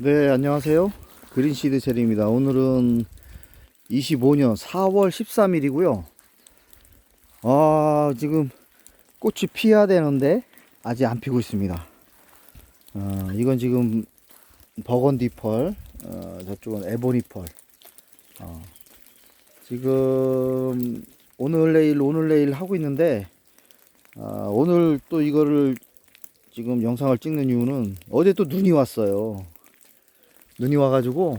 네, 안녕하세요. 그린시드 체리입니다. 오늘은 25년 4월 13일이고요. 아, 지금 꽃이 피어야 되는데 아직 안 피고 있습니다. 어, 이건 지금 버건디 펄, 어, 저쪽은 에보니 펄. 어, 지금 오늘 내일 오늘 내일 하고 있는데 아, 오늘 또 이거를 지금 영상을 찍는 이유는 어제 또 눈이 왔어요. 눈이 와가지고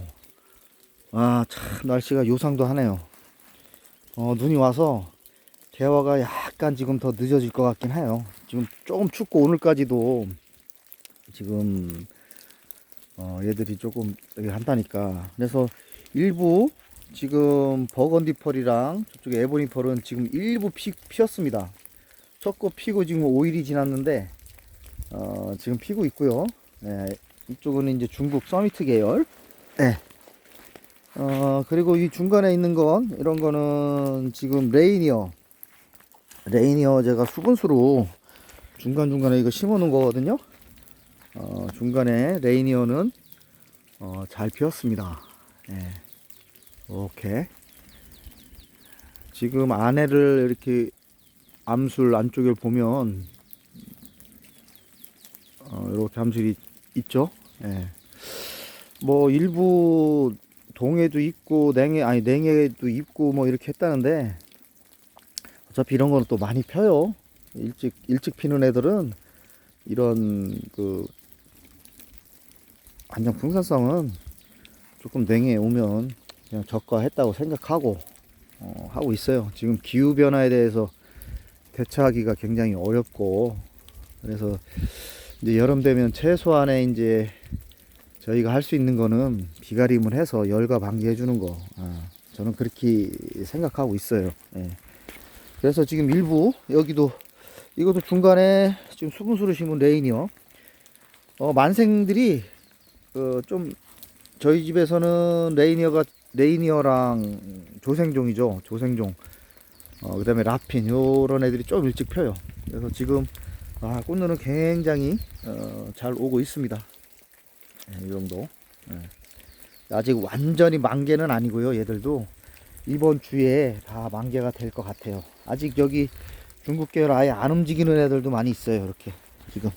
아 참 날씨가 요상도 하네요. 어 눈이 와서 개화가 약간 지금 더 늦어질 것 같긴 해요. 지금 조금 춥고 오늘까지도 지금 어 얘들이 조금 여기 한다니까 그래서 일부 지금 버건디 펄이랑 저쪽에 에보니 펄은 지금 일부 피, 피었습니다. 첫꽃 피고 지금 5일이 지났는데 어, 지금 피고 있고요. 네, 이쪽은 이제 중국 서미트 계열. 네. 어, 그리고 이 중간에 있는 건, 이런 거는 지금 레이니어. 레이니어 제가 수분수로 중간중간에 이거 심어 놓은 거거든요. 어, 중간에 레이니어는 어, 잘 피었습니다. 네. 오케이. 지금 안에를 이렇게 암술 안쪽을 보면 어, 이렇게 함술이 있죠. 예. 뭐 일부 동해도 있고 냉해 아니 냉해도 있고 뭐 이렇게 했다는데 어차피 이런 거는 또 많이 펴요. 일찍 일찍 피는 애들은 이런 그 안정 풍산성은 조금 냉해 오면 그냥 적과했다고 생각하고 어, 하고 있어요. 지금 기후 변화에 대해서 대처하기가 굉장히 어렵고 그래서 이제 여름 되면 최소한의 이제 저희가 할 수 있는 거는 비가림을 해서 열과 방지해 주는 거. 아, 저는 그렇게 생각하고 있어요. 예. 그래서 지금 일부 여기도 이것도 중간에 지금 수분수를 심은 레인이요. 어, 만생들이 어, 좀 저희 집에서는 레이니어가 레이니어랑 조생종이죠. 조생종. 어, 그 다음에 라핀 요런 애들이 좀 일찍 펴요. 그래서 지금 아, 꽃눈은 굉장히 어, 잘 오고 있습니다. 네, 이 정도. 네. 아직 완전히 만개는 아니고요. 얘들도 이번 주에 다 만개가 될 것 같아요. 아직 여기 중국 계열 아예 안 움직이는 애들도 많이 있어요. 이렇게 지금.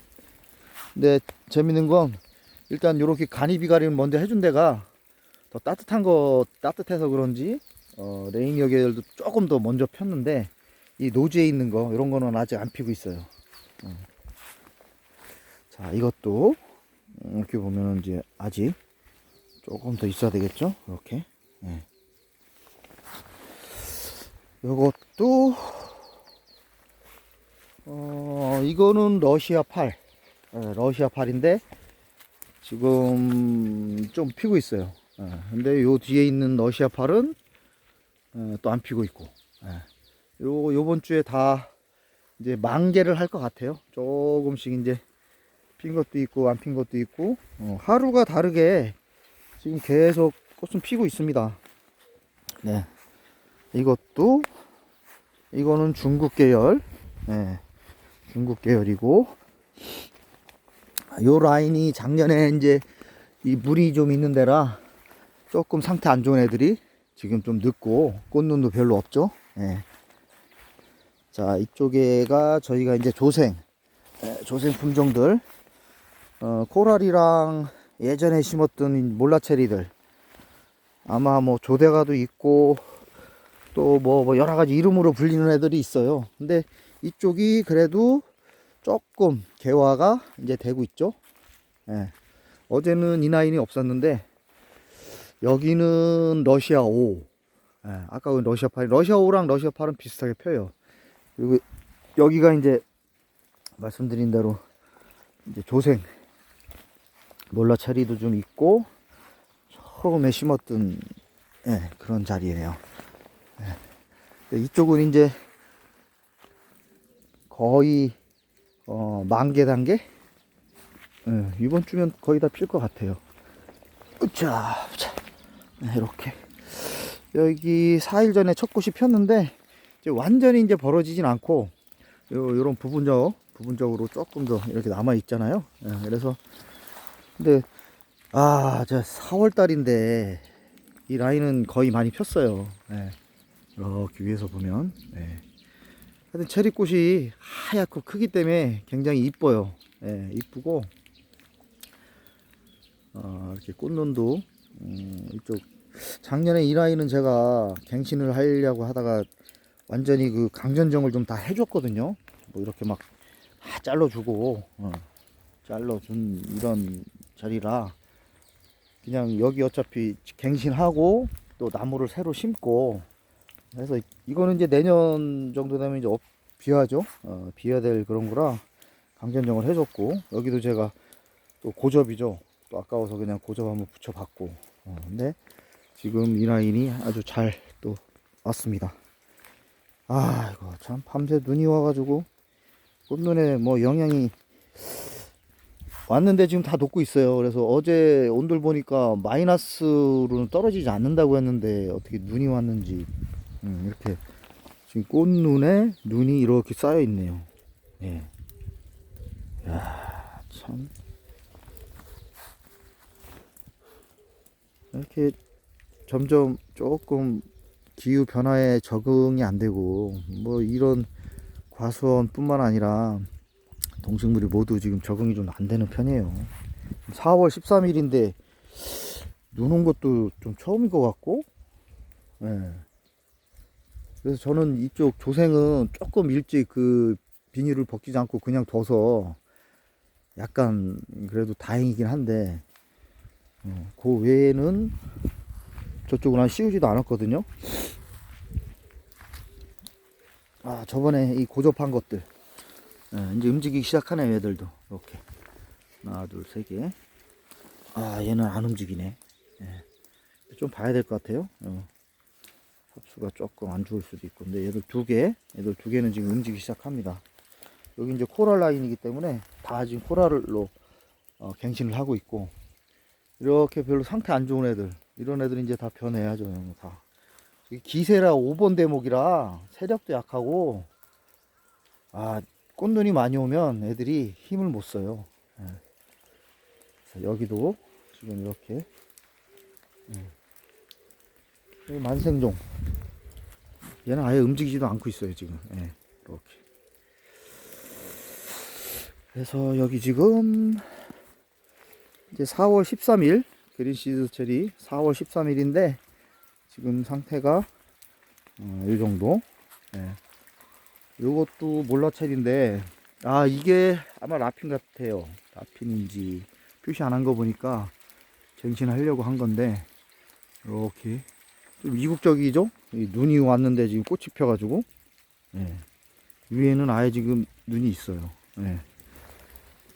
근데 재밌는 건 일단 이렇게 간이 비가리를 먼저 해준 데가 더 따뜻한 거 따뜻해서 그런지 어, 레이니어 계열도 조금 더 먼저 폈는데 이 노지에 있는 거 이런 거는 아직 안 피고 있어요. 자, 이것도 음, 이렇게 보면 이제 아직 조금 더 있어야 되겠죠? 이렇게. 네. 이것도 어, 이거는 러시아 팔. 네, 러시아 팔인데 지금 좀 피고 있어요. 네, 근데 요 뒤에 있는 러시아 팔은 또안 피고 있고. 네. 요 요번 주에 다 이제 만개를 할 것 같아요. 조금씩 이제 핀 것도 있고 안 핀 것도 있고 어, 하루가 다르게 지금 계속 꽃은 피고 있습니다. 네, 이것도 이거는 중국 계열, 네, 중국 계열이고 요 라인이 작년에 이제 이 물이 좀 있는 데라 조금 상태 안 좋은 애들이 지금 좀 늦고 꽃눈도 별로 없죠. 네. 자 이쪽에가 저희가 이제 조생 에, 조생 품종들 어, 코랄이랑 예전에 심었던 몰라체리들. 아마 뭐 조대가도 있고 또뭐 뭐 여러 가지 이름으로 불리는 애들이 있어요. 근데 이쪽이 그래도 조금 개화가 이제 되고 있죠. 예. 어제는 이 나인이 없었는데 여기는 러시아 5 예, 아까 그 러시아 8 러시아 5랑 러시아 8은 비슷하게 펴요. 그리고 여기가 이제 말씀드린 대로 이제 조생 몰라 체리도 좀 있고 처음에 심었던 예, 그런 자리예요. 예. 이쪽은 이제 거의 어, 만개 단계 예, 이번 주면 거의 다 필 것 같아요. 자, 자 네, 이렇게 여기 4일 전에 첫 꽃이 폈는데 이제 완전히 이제 벌어지진 않고 요, 요런 부분적 부분적으로 조금 더 이렇게 남아 있잖아요. 예, 그래서 근데 아, 저 4월 달인데 이 라인은 거의 많이 폈어요. 네. 이렇게 위에서 보면. 네. 하여튼 체리꽃이 하얗고 크기 때문에 굉장히 이뻐요. 예, 이쁘고 어, 이렇게 꽃눈도 음, 이쪽 작년에 이 라인은 제가 갱신을 하려고 하다가 완전히 그 강전정을 좀 다 해줬거든요. 뭐 이렇게 막 다 잘라주고 어, 잘라준 이런 자리라 그냥 여기 어차피 갱신하고 또 나무를 새로 심고 그래서 이거는 이제 내년 정도 되면 이제 업 비화죠. 어, 비화될 그런 거라 강전정을 해줬고 여기도 제가 또 고접이죠. 또 아까워서 그냥 고접 한번 붙여봤고 어, 근데 지금 이 라인이 아주 잘 또 왔습니다. 아 이거 참 밤새 눈이 와가지고 꽃눈에 뭐 영향이 왔는데 지금 다 녹고 있어요. 그래서 어제 온도를 보니까 마이너스로는 떨어지지 않는다고 했는데 어떻게 눈이 왔는지 음, 이렇게 지금 꽃눈에 눈이 이렇게 쌓여 있네요. 예. 야, 참. 이렇게 점점 조금 기후 변화에 적응이 안 되고 뭐 이런 과수원뿐만 아니라 동식물이 모두 지금 적응이 좀 안 되는 편이에요. 4월 13일인데 눈 온 것도 좀 처음인 것 같고, 예. 그래서 저는 이쪽 조생은 조금 일찍 그 비닐을 벗기지 않고 그냥 둬서 약간 그래도 다행이긴 한데, 어, 그 외에는 저쪽은 한 씌우지도 않았거든요. 아, 저번에 이 고접한 것들. 예, 이제 움직이기 시작하네, 얘들도. 이렇게. 하나, 둘, 세 개. 아, 얘는 안 움직이네. 예. 좀 봐야 될 것 같아요. 어. 흡수가 조금 안 좋을 수도 있고. 근데 얘들 두 개, 얘들 두 개는 지금 움직이기 시작합니다. 여기 이제 코랄 라인이기 때문에 다 지금 코랄로 어, 갱신을 하고 있고. 이렇게 별로 상태 안 좋은 애들. 이런 애들 이제 다 변해야죠, 형, 다. 기세라 5번 대목이라 세력도 약하고, 아, 꽃눈이 많이 오면 애들이 힘을 못 써요. 예. 여기도 지금 이렇게 예. 여기 만생종 얘는 아예 움직이지도 않고 있어요 지금 예. 이렇게 그래서 여기 지금 이제 4월 13일 그린시드 체리 4월 13일인데 지금 상태가 어, 이 정도 예. 요것도 몰라첼인데 아 이게 아마 라핀 같아요 라핀인지 표시 안 한 거 보니까 갱신하려고 한 건데 이렇게 좀 이국적이죠 이 눈이 왔는데 지금 꽃이 펴가지고 예. 위에는 아예 지금 눈이 있어요 예.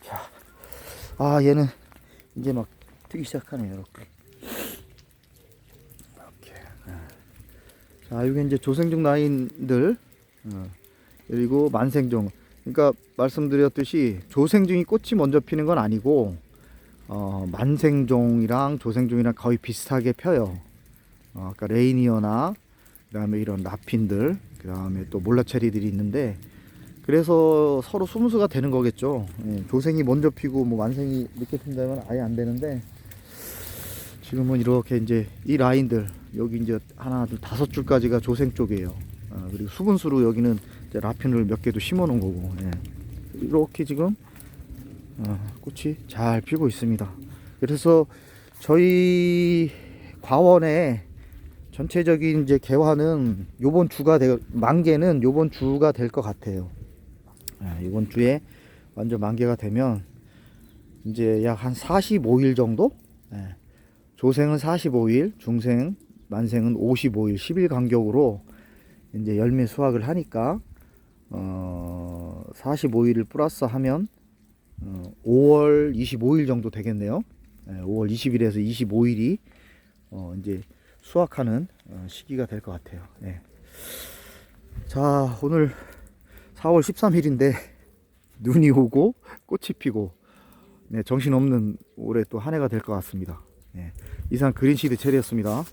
자, 아 얘는 이제 막 트기 시작하네요 이렇게 이렇게 예. 자 이게 이제 조생중 라인들 어. 그리고 만생종. 그러니까 말씀드렸듯이 조생종이 꽃이 먼저 피는 건 아니고 어, 만생종이랑 조생종이랑 거의 비슷하게 펴요. 어, 아까 레이니어나 그다음에 이런 라핀들, 그다음에 또 몰라체리들이 있는데 그래서 서로 순수가 되는 거겠죠. 예, 조생이 먼저 피고 뭐 만생이 늦게 핀다면 아예 안 되는데 지금은 이렇게 이제 이 라인들 여기 이제 하나 둘 다섯 줄까지가 조생 쪽이에요. 아, 그리고 수분수로 여기는 이제 라핀을 몇 개도 심어 놓은 거고 예. 이렇게 지금 어, 꽃이 잘 피고 있습니다. 그래서 저희 과원의 전체적인 이제 개화는 요번 주가 될 만개는 요번 주가 될 것 같아요. 예, 이번 주에 완전 만개가 되면 이제 약 한 45일 정도? 예. 조생은 45일, 중생, 만생은 55일, 10일 간격으로 이제 열매 수확을 하니까 어 45일을 플러스 하면 어 5월 25일 정도 되겠네요. 예, 5월 20일에서 25일이 어 이제 수확하는 어 시기가 될 것 같아요. 예. 자 오늘 4월 13일인데 눈이 오고 꽃이 피고 네, 정신없는 올해 또 한 해가 될 것 같습니다. 예. 이상 그린시드 체리였습니다.